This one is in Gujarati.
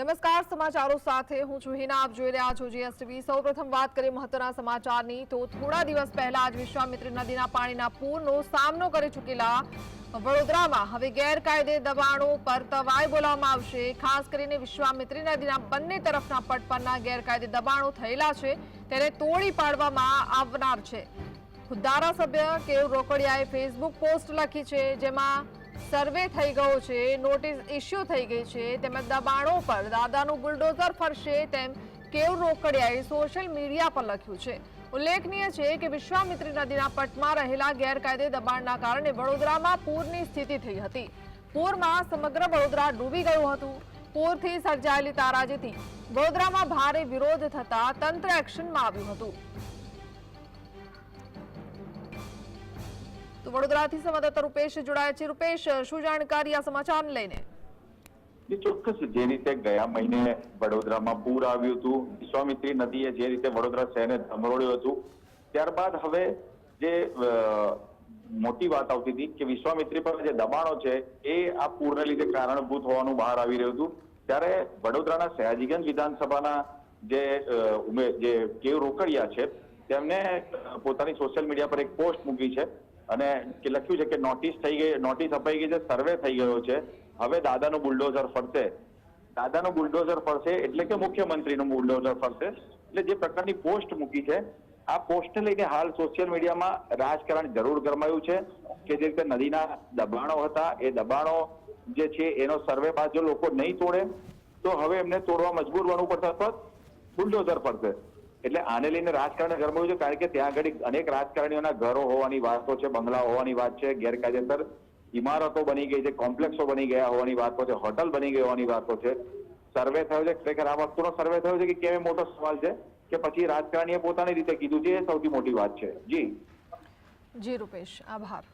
નમસ્કાર, સમાચારો સાથે હું છું હિના. આપ જોઈ રહ્યા છો જીએસટીવી સૌપ્રથમ વાત કરીએ મહત્વના સમાચારની. તો થોડા દિવસ પહેલા આજ વિશ્વામિત્રી નદીના પાણીના પૂરનો સામનો કરી ચૂકેલા વડોદરામાં હવે ગેરકાયદે દબાણો પર તવાઈ બોલાવવામાં આવશે. ખાસ કરીને વિશ્વામિત્રી નદીના બંને તરફના પટ પરના ગેરકાયદે દબાણો થયેલા છે. તેને તોડી પાડવામાં આવનાર છે. ધારાસભ્ય કેવ રોકડિયાએ ફેસબુક પોસ્ટ લખી છે, જેમાં સર્વે થઈ ગયો છે નોટિસ ઇસ્યુ થઈ ગઈ છે, તેમજ દબાણો પર દાદાનું બુલડોઝર ફરશે તેમ કેવ રોકડિયાએ સોશિયલ મીડિયા પર લખ્યું છે. ઉલ્લેખનીય છે કે વિશ્વામિત્રી નદીના પટમાં રહેલા ગેરકાયદે દબાણના કારણે વડોદરામાં પૂરની સ્થિતિ થઈ હતી. પૂરમાં સમગ્ર વડોદરા ડૂબી ગયું હતું. પૂરથી સર્જાયેલી તારાજીથી વડોદરામાં ભારે વિરોધ થતા તંત્ર એક્શનમાં આવ્યું હતું. તો વડોદરાથી સંવાદદાતા રૂપેશ જોડાયા છે. રૂપેશ, શું જાણકારી આ સમાચારને લઈને? ચોક્કસ જે રીતે ગયા મહિને વડોદરામાં પૂર આવ્યું હતું, વિશ્વામિત્રી નદીએ જે રીતે વડોદરા શહેરને ધમરોળ્યું હતું, ત્યારબાદ હવે જે મોટી વાત આવતી હતી કે વિશ્વામિત્રી પર જે દબાણો છે, એ આ પૂરને લીધે કારણભૂત હોવાનું બહાર આવી રહ્યું હતું. ત્યારે વડોદરાના સયાજીગંજ વિધાનસભાના જે ઉમે- જે કેવ રોકડિયા છે, તેમને પોતાની સોશિયલ મીડિયા પર એક પોસ્ટ મૂકી છે. અને કે લખ્યું છે કે નોટિસ થઈ ગઈ નોટિસ અપાઈ ગઈ છે સર્વે થઈ ગયો છે. હવે દાદાનું બુલડોઝર ફરશે. દાદાનું બુલડોઝર ફરશે એટલે કે મુખ્યમંત્રીનું બુલડોઝર ફરશે. એટલે જે પ્રકારની પોસ્ટ મૂકી છે, આ પોસ્ટને લઈને હાલ સોશિયલ મીડિયામાં રાજકારણ જરૂર ગરમાયું છે કે જે રીતે નદીના દબાણો હતા, એ દબાણો જે છે એનો સર્વે બાદ જો લોકો નહીં તોડે, તો હવે એમને તોડવા મજબૂર બનવું પડશે અથવા બુલડોઝર ફરશે. એટલે આને લઈને રાજકારણ ગરમાયું છે, કારણ કે ત્યાં આગળ અનેક રાજકારણીઓના ઘરો હોવાની વાતો છે બંગલા હોવાની વાત છે, ગેરકાયદેસર ઇમારતો બની ગઈ છે, કોમ્પ્લેક્સો બની ગયા હોવાની વાતો છે, હોટલ બની ગઈ હોવાની વાતો છે. સર્વે થયો છે, ખરેખર આ વસ્તુનો સર્વે થયો છે કે કેમ મોટો સવાલ છે કે પછી રાજકારણીએ પોતાની રીતે કીધું છે, એ સૌથી મોટી વાત છે. જી. જી, રૂપેશ, આભાર.